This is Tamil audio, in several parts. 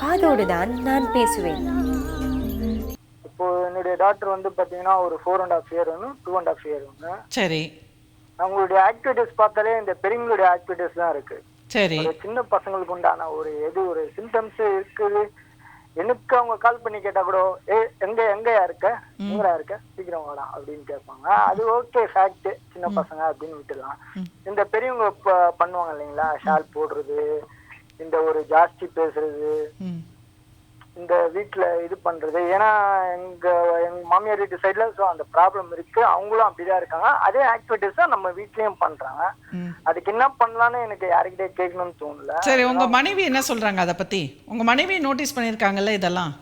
காதோடு தான் நான் பேசுவேன். இப்போ என்னுடைய டாக்டர் வந்து பார்த்தீங்கன்னா ஒரு ஃபோர் அண்ட் ஆஃப் இயர் ஒன்று டூ அண்ட் ஆஃப் இயர் ஒன்று சரி. அவங்களுடைய ஆக்டிவிட்டிஸ் பார்த்தாலே இந்த பெரியவங்களுடைய ஆக்டிவிட்டிஸ் தான் இருக்கு. சரி. சின்ன பசங்களுக்கு உண்டான ஒரு எது ஒரு சிம்டம்ஸ் இருக்குது எனக்கு அவங்க கால் பண்ணி கேட்டா கூட ஏ எங்க எங்கயா இருக்க? எங்கடா இருக்க? சீக்கிரம் வாடா அப்படின்னு கேட்பாங்க. அது ஓகே ஃபேக்ட் சின்ன பசங்க அப்படின்னு விட்டுடலாம். இந்த பெரியவங்க பண்ணுவாங்க இல்லைங்களா? ஷால் போடுறது இந்த ஒரு ஜாஸ்தி பேசுறது. இந்த வீட்ல இது பண்றது. ஏன்னா எங்க எங்க மாமியார் வீட்டு சைடுல ஸோ அந்த ப்ராப்ளம் இருக்கு. அவங்களும் அப்படிதான் இருக்காங்க. அதே ஆக்டிவிட்டிஸ் தான் நம்ம வீட்லயும் பண்றாங்க. ம். அதுக்கு என்ன பண்ணலாம்னு எனக்கு யாருக்கிட்டே கேட்கணும்னு தோணல. சரி உங்க மனைவி என்ன சொல்றாங்க அதை பத்தி? உங்க மனைவி நோட்டீஸ் பண்ணியிருக்காங்கல்ல இதெல்லாம்?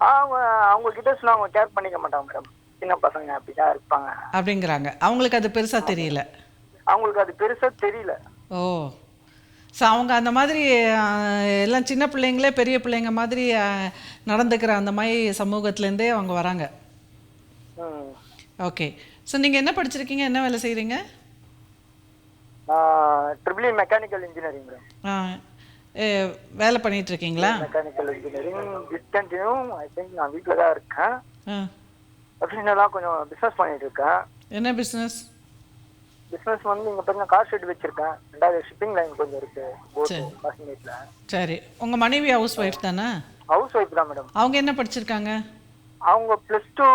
அவங்க அவங்க கிட்ட சொன்னா அவங்க கேர் பண்ணிக்க மாட்டாங்க மேடம் சின்ன பசங்க அப்படிதான் இருப்பாங்க. அப்படிங்கிறாங்க. அவங்களுக்கு அது பெருசா தெரியல. அவங்களுக்கு அது பெருசா தெரியல. ஓ. ஸோ அவங்க அந்த மாதிரி எல்லாம் சின்ன பிள்ளைங்களே பெரிய பிள்ளைங்க மாதிரி நடந்துக்கிற அந்த மாதிரி சமூகத்துலேருந்தே அவங்க வராங்க. ஓகே ஸோ நீங்கள் என்ன படிச்சிருக்கீங்க? என்ன வேலை செய்கிறீங்க ட்ரிபிள் மெக்கானிக்கல் இன்ஜினியரிங் மேடம் வேலை பண்ணிட்டு இருக்கீங்களா mechanical engineering discontinue I think நான் வீட்டில் தான் இருக்கேன். ஆ. அஃபிஷனலாக கொஞ்சம் பிஸ்னஸ் பண்ணிட்டு இருக்கேன் என்ன பிஸ்னஸ் பிஸ்னஸ் வந்து இங்கே பாருங்க கார் ஷெட் வச்சிருக்கேன். ரெண்டாவது ஷிப்பிங் லைன் கொஞ்சம் இருக்கு. சரி. உங்கள் மனைவி ஹவுஸ் ஒய்ஃப் தானே? ஹவுஸ் ஒய்ஃப் தான் மேடம் அவங்க என்ன படிச்சிருக்காங்க? அவங்க ப்ளஸ் டூ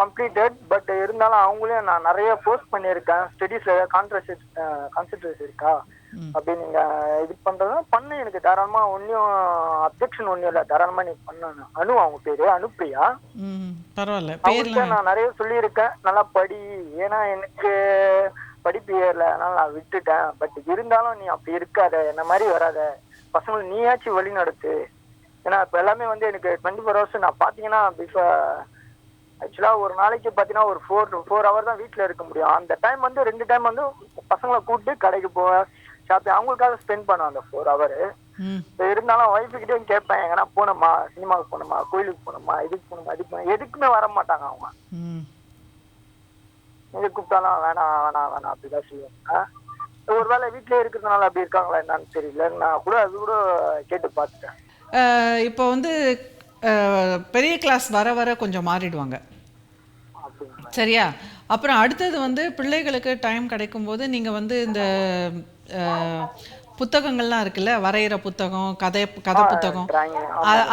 கம்ப்ளீட்டட் பட் இருந்தாலும் அவங்களையும் நான் நிறைய போஸ்ட் பண்ணியிருக்கேன். ஸ்டடீஸில் கான்ட்ரஸ்ட் கான்சென்ட்ரேட் இருக்கா? அப்படி நீங்கள் இது பண்ணுறதுனா பண்ணு எனக்கு தாராளமாக ஒன்றும் அப்ஜெக்ஷன் ஒன்றும் இல்லை. தாராளமாக நீ பண்ணு அனு அவங்க பேர் அனுப்பிரியா ம் பரவாயில்ல. அவங்கள்ட்ட பேர்லாம் நான் நிறைய சொல்லியிருக்கேன். நல்லா படி. ஏன்னா எனக்கு படிப்பு ஏறல அதனால நான் விட்டுட்டேன். பட் இருந்தாலும் நீ அப்படி இருக்காத என்ன மாதிரி வராத. பசங்களை நீயாச்சும் வழி நடத்து. ஏன்னா இப்போ எல்லாமே வந்து எனக்கு டுவெண்ட்டி ஃபோர் ஹவர்ஸ் நான் பார்த்தீங்கன்னா பிஃபோர் ஆக்சுவலாக ஒரு நாளைக்கு பார்த்தீங்கன்னா ஒரு ஃபோர் ஃபோர் ஹவர் தான் வீட்டில் இருக்க முடியும். அந்த டைம் வந்து ரெண்டு டைம் வந்து பசங்களை கூப்பிட்டு கடைக்கு போவேன் ஷாப்பிங் அவங்களுக்காக ஸ்பெண்ட் பண்ணுவேன் அந்த ஃபோர் ஹவர் இருந்தாலும் ஒய்ஃபுக்கிட்டே கேட்பேன் எங்கன்னா போனோமா சினிமாவுக்கு போனோமா கோயிலுக்கு போனோமா இதுக்கு போனோமா இதுக்கு போனோமா எதுக்குமே வர மாட்டாங்க அவங்க. எது கூப்பிட்டாலும் வேணாம் வேணாம் வேணாம் அப்படிதான் சொல்லுவாங்க. ஒருவேளை வீட்டிலே இருக்கிறதுனால அப்படி இருக்காங்களா என்னன்னு தெரியல. நான் கூட அது கூட கேட்டு பார்த்துட்டேன். இப்போ வந்து பெரிய கிளாஸ் வர வர கொஞ்சம் மாறிடுவாங்க. சரியா? அப்புறம் அடுத்தது வந்து பிள்ளைகளுக்கு டைம் கிடைக்கும்போது நீங்கள் வந்து இந்த புத்தகங்கள்லாம் இருக்குல்ல? வரைகிற புத்தகம் கதை கதை புத்தகம்.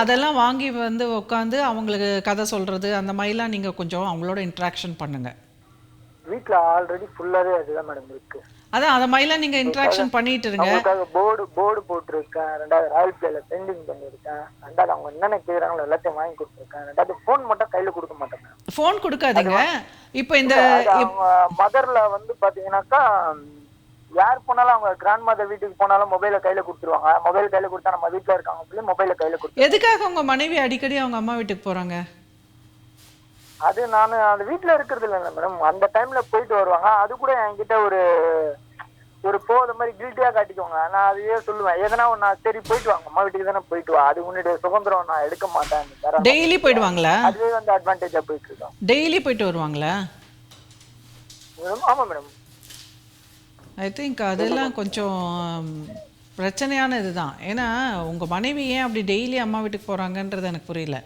அதெல்லாம் வாங்கி வந்து உட்காந்து அவங்களுக்கு கதை சொல்கிறது அந்த மாதிரிலாம் நீங்கள் கொஞ்சம் அவங்களோட இன்ட்ராக்ஷன் பண்ணுங்க. வீட்டில் ஆல்ரெடி ஃபுல்லாகவே அதுதான் மேடம் இருக்கு. அதான் அதை மாதிரிலாம் நீங்கள் இன்ட்ராக்ஷன் பண்ணிட்டு இருங்க. அவங்களுக்காக போர்டு போர்டு போட்டிருக்கேன். ரெண்டாவது ராயல் பிளேல பெயிண்டிங் பண்ணியிருக்கேன். ரெண்டாவது அவங்க என்னென்ன கேட்குறாங்களோ எல்லாத்தையும் வாங்கி கொடுத்துருக்கேன். ரெண்டாவது ஃபோன் மட்டும் கையில் கொடுக்க மாட்டேன் ஃபோன் கொடுக்காதீங்க. இப்போ இந்த மதர்ல வந்து பாத்தீங்கன்னாக்கா யார் போனாலும் அவங்க கிராண்ட் மதர் வீட்டுக்கு போனாலும் மொபைல கையில கொடுத்துருவாங்க. மொபைல் கையில கொடுத்தா நம்ம வீட்ல இருக்காங்க மொபைல கையில கொடுத்து எதுக்காக உங்கள் மனைவி அடிக்கடி அவங்க அம்மா வீட்டுக்கு போகிறாங்க அது நான் அந்த வீட்ல இருக்கிறது இல்லை மேடம் அந்த டைம்ல போயிட்டு வருவாங்க. அது கூட என்கிட்ட ஒரு ஒரு போத மாதிரி கில்ட்டியா காட்டிக்குவாங்க. நான் அதையே சொல்லுவேன். எதனா நான் சரி போயிட்டு வாங்க. அம்மா வீட்டுக்கு தானே போயிட்டு வா. அது உன்னுடைய சுதந்திரம். நான் எடுக்க மாட்டேன். டெய்லி போயிடுவாங்களா? அதுவே வந்து அட்வான்டேஜா போயிட்டு இருக்கோம் டெய்லி போயிட்டு வருவாங்களா? மேடம் ஆமா மேடம் ஐ திங்க் அதெல்லாம் கொஞ்சம் பிரச்சனையான இதுதான். ஏன்னா உங்கள் மனைவி ஏன் அப்படி டெய்லி அம்மா வீட்டுக்கு போகிறாங்கன்றது எனக்கு புரியல.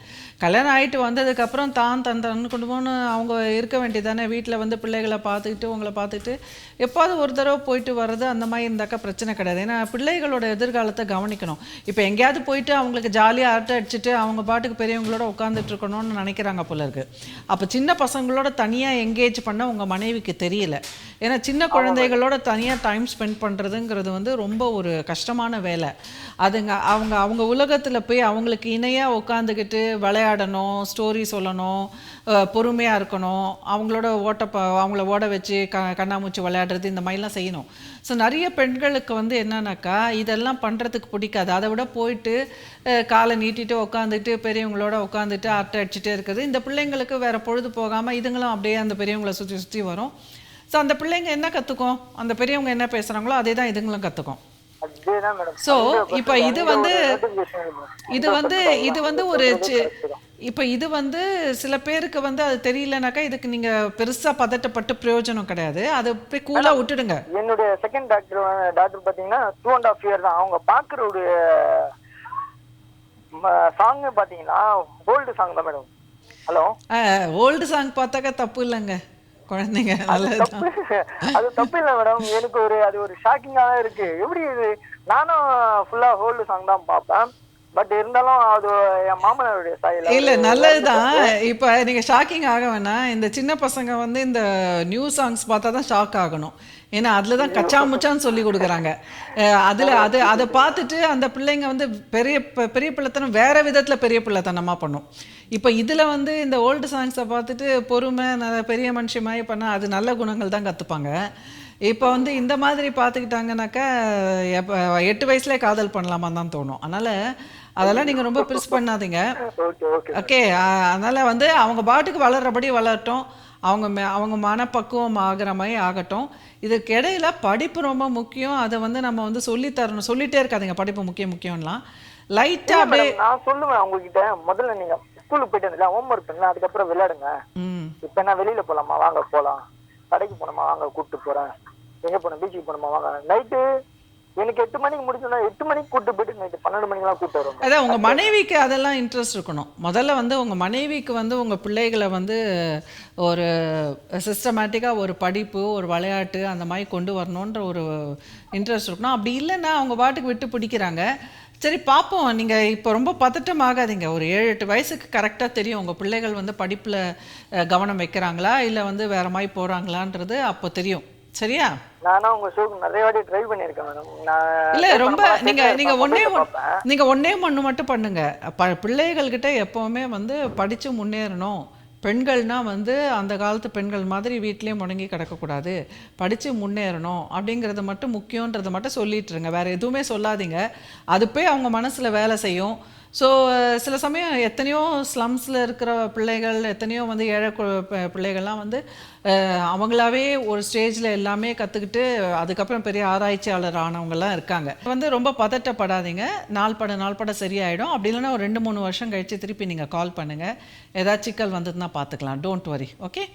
கல்யாணம் ஆகிட்டு வந்ததுக்கப்புறம் தான் தன் தன் குடும்பம்னு அவங்க இருக்க வேண்டியதானே வீட்டில் வந்து பிள்ளைகளை பார்த்துக்கிட்டு உங்களை பார்த்துக்கிட்டு எப்பாவது ஒரு தடவை போயிட்டு வர்றது அந்த மாதிரி இருந்தாக்கா பிரச்சனை கிடையாது. ஏன்னா பிள்ளைகளோட எதிர்காலத்தை கவனிக்கணும். இப்போ எங்கேயாவது போயிட்டு அவங்களுக்கு ஜாலியாக அரட்டை அடிச்சுட்டு அவங்க பாட்டுக்கு பெரியவங்களோட உட்காந்துட்டு இருக்கணும்னு நினைக்கிறாங்க போல இருக்கு. அப்போ சின்ன பசங்களோட தனியாக எங்கேஜ் பண்ண உங்கள் மனைவிக்கு தெரியல. ஏன்னா சின்ன குழந்தைகளோட தனியாக டைம் ஸ்பெண்ட் பண்ணுறதுங்கிறது வந்து ரொம்ப ஒரு கஷ்டமான வேலை. அதுங்க அவங்க அவங்க உலகத்தில் போய் அவங்களுக்கு இணையாக உட்காந்துக்கிட்டு விளையாடணும் ஸ்டோரி சொல்லணும் பொறுமையாக இருக்கணும். அவங்களோட ஓட்ட ப அவங்கள ஓட வச்சு க கண்ணாமூச்சி விளையாடுறது இந்த மாதிரிலாம் செய்யணும். ஸோ நிறைய பெண்களுக்கு வந்து என்னன்னாக்கா இதெல்லாம் பண்ணுறதுக்கு பிடிக்காது. அதை விட போயிட்டு காலை நீட்டிட்டு உட்காந்துட்டு பெரியவங்களோட உட்காந்துட்டு அரட்டை அடிச்சுட்டே இருக்குது. இந்த பிள்ளைங்களுக்கு வேறு பொழுது போகாமல் இதுங்களும் அப்படியே அந்த பெரியவங்களை சுற்றி சுற்றி வரும். ஸோ அந்த பிள்ளைங்க என்ன கற்றுக்கும் அந்த பெரியவங்க என்ன பேசுகிறாங்களோ அதே தான் இதுங்களும் கற்றுக்கும் ஸோ இப்போ இது வந்து இது வந்து இது வந்து ஒரு சி- இப்போ இது வந்து சில பேருக்கு வந்து அது தெரியலனாக்கா இதுக்கு நீங்க பெருசா பதட்டப்பட்டு பிரயோஜனம் கிடையாது. அதை போய் கூலா விட்டுடுங்க. என்னுடைய செகண்ட் டாக்டர் டாக்டர் பாத்தீங்கன்னா டூ அண்ட் ஆஃப் இயர் தான். அவங்க பாக்குற ஒரு சாங் பாத்தீங்கன்னா ஓல்டு சாங் தான் மேடம். ஹலோ ஓல்டு சாங் பார்த்தாக்கா தப்பு இல்லைங்க. குழந்தைங்க. அது தப்பு. இல்லை மேடம். எனக்கு ஒரு அது ஒரு ஷாக்கிங்கா தான் இருக்கு. எப்படி இது? நானும் ஃபுல்லா ஓல்டு சாங் தான் பார்ப்பேன். பட் இருந்தாலும் அது என் மாமனாருடைய ஸ்டைல் இல்ல நல்லதுதான். இப்போ நீங்க ஷாக்கிங் ஆக வேணாம். இந்த சின்ன பசங்க வந்து இந்த நியூ சாங்ஸ் பார்த்தா தான் ஷாக் ஆகணும். ஏன்னா அதுல தான் கச்சா முச்சான்னு சொல்லி கொடுக்குறாங்க அதுல அது அதை பார்த்துட்டு அந்த பிள்ளைங்க வந்து பெரிய பெரிய பிள்ளைத்தனம் வேற விதத்துல பெரிய பிள்ளைத்தனமா பண்ணும். இப்போ இதுல வந்து இந்த ஓல்டு சாங்ஸை பார்த்துட்டு பொறுமை பெரிய மனுஷி மாதிரி பண்ணா அது நல்ல குணங்கள் தான் கத்துப்பாங்க. இப்போ வந்து இந்த மாதிரி பார்த்துக்கிட்டாங்கனாக்கா எட்டு வயசுலேயே காதல் பண்ணலாமா தான் தோணும். அதனால அதெல்லாம் நீங்க ரொம்ப பெருசு பண்ணாதீங்க. ஓகே அதனால வந்து அவங்க பாட்டுக்கு வளர்றபடி வளரட்டும். அவங்க அவங்க மனப்பக்குவம் ஆகிற மாதிரி ஆகட்டும். இதுக்கு இடையில படிப்பு ரொம்ப முக்கியம். அதை வந்து நம்ம வந்து சொல்லி தரணும். சொல்லிட்டே இருக்காதீங்க. படிப்பு முக்கியம் முக்கியம்லாம். லைட்டா அப்படியே நான் சொல்லுவேன் உங்ககிட்ட. முதல்ல நீங்க ஸ்கூலுக்கு போயிட்டு வந்தீங்களா ஹோம் ஒர்க் பண்ணல அதுக்கப்புறம் விளையாடுங்க. இப்ப நான் வெளியில போலாமா? வாங்க போலாம். கடைக்கு போனோமா வாங்க கூப்பிட்டு போறேன். எங்க போனோம் பீச்சுக்கு போனோமா வாங்க. நைட்டு எனக்கு எட்டு மணிக்கு முடிச்சோம்னா எட்டு மணிக்கு கூப்பிட்டு போயிட்டு நைட்டு பன்னெண்டு மணிக்கெல்லாம் கூப்பிட்டு வரும் அதான் உங்க மனைவிக்கு அதெல்லாம் இன்ட்ரெஸ்ட் இருக்கணும். முதல்ல வந்து உங்க மனைவிக்கு வந்து உங்க பிள்ளைகளை வந்து ஒரு சிஸ்டமேட்டிக்காக ஒரு படிப்பு ஒரு விளையாட்டு அந்த மாதிரி கொண்டு வரணுன்ற ஒரு இன்ட்ரெஸ்ட் இருக்கணும். அப்படி இல்லைன்னா அவங்க பாட்டுக்கு விட்டு பிடிக்கிறாங்க. சரி பார்ப்போம் நீங்கள் இப்போ ரொம்ப பதட்டம் ஆகாதீங்க. ஒரு ஏழு எட்டு வயசுக்கு கரெக்டாக தெரியும். உங்கள் பிள்ளைகள் வந்து படிப்பில் கவனம் வைக்கிறாங்களா? இல்லை வந்து வேற மாதிரி போகிறாங்களான்றது அப்போ தெரியும். சரியா? நானும் உங்க ஷோக்கு நிறைய வாட்டி ட்ரை மேடம் நான் இல்ல ரொம்ப நீங்க நீங்க ஒண்ணே பார்ப்பேன். நீங்க ஒண்ணே ஒண்ணு மட்டும் பண்ணுங்க. ப பிள்ளைகள்கிட்ட எப்பவுமே வந்து படிச்சு முன்னேறணும். பெண்கள்னால் வந்து அந்த காலத்து பெண்கள் மாதிரி வீட்லேயே முடங்கி கிடக்கக்கூடாது. படித்து முன்னேறணும் அப்படிங்கிறது மட்டும் முக்கியன்றதை மட்டும் சொல்லிட்டுருங்க வேறு எதுவுமே சொல்லாதீங்க. அது போய் அவங்க மனசில் வேலை செய்யும். ஸோ சில சமயம் எத்தனையோ ஸ்லம்ஸில் இருக்கிற பிள்ளைகள் எத்தனையோ வந்து ஏழை பிள்ளைகள்லாம் வந்து அவங்களாவே ஒரு ஸ்டேஜில் எல்லாமே கற்றுக்கிட்டு அதுக்கப்புறம் பெரிய ஆராய்ச்சியாளர் ஆனவங்கலாம் இருக்காங்க. வந்து ரொம்ப பதட்டப்படாதீங்க. நாள் பட நாள் பட சரியாயிடும். அப்படி இல்லைன்னா ஒரு ரெண்டு மூணு வருஷம் கழித்து திருப்பி நீங்கள் கால் பண்ணுங்கள் ஏதாச்சும் சிக்கல் வந்ததுன்னா பார்த்துக்கலாம் டோன்ட் வரி ஓகே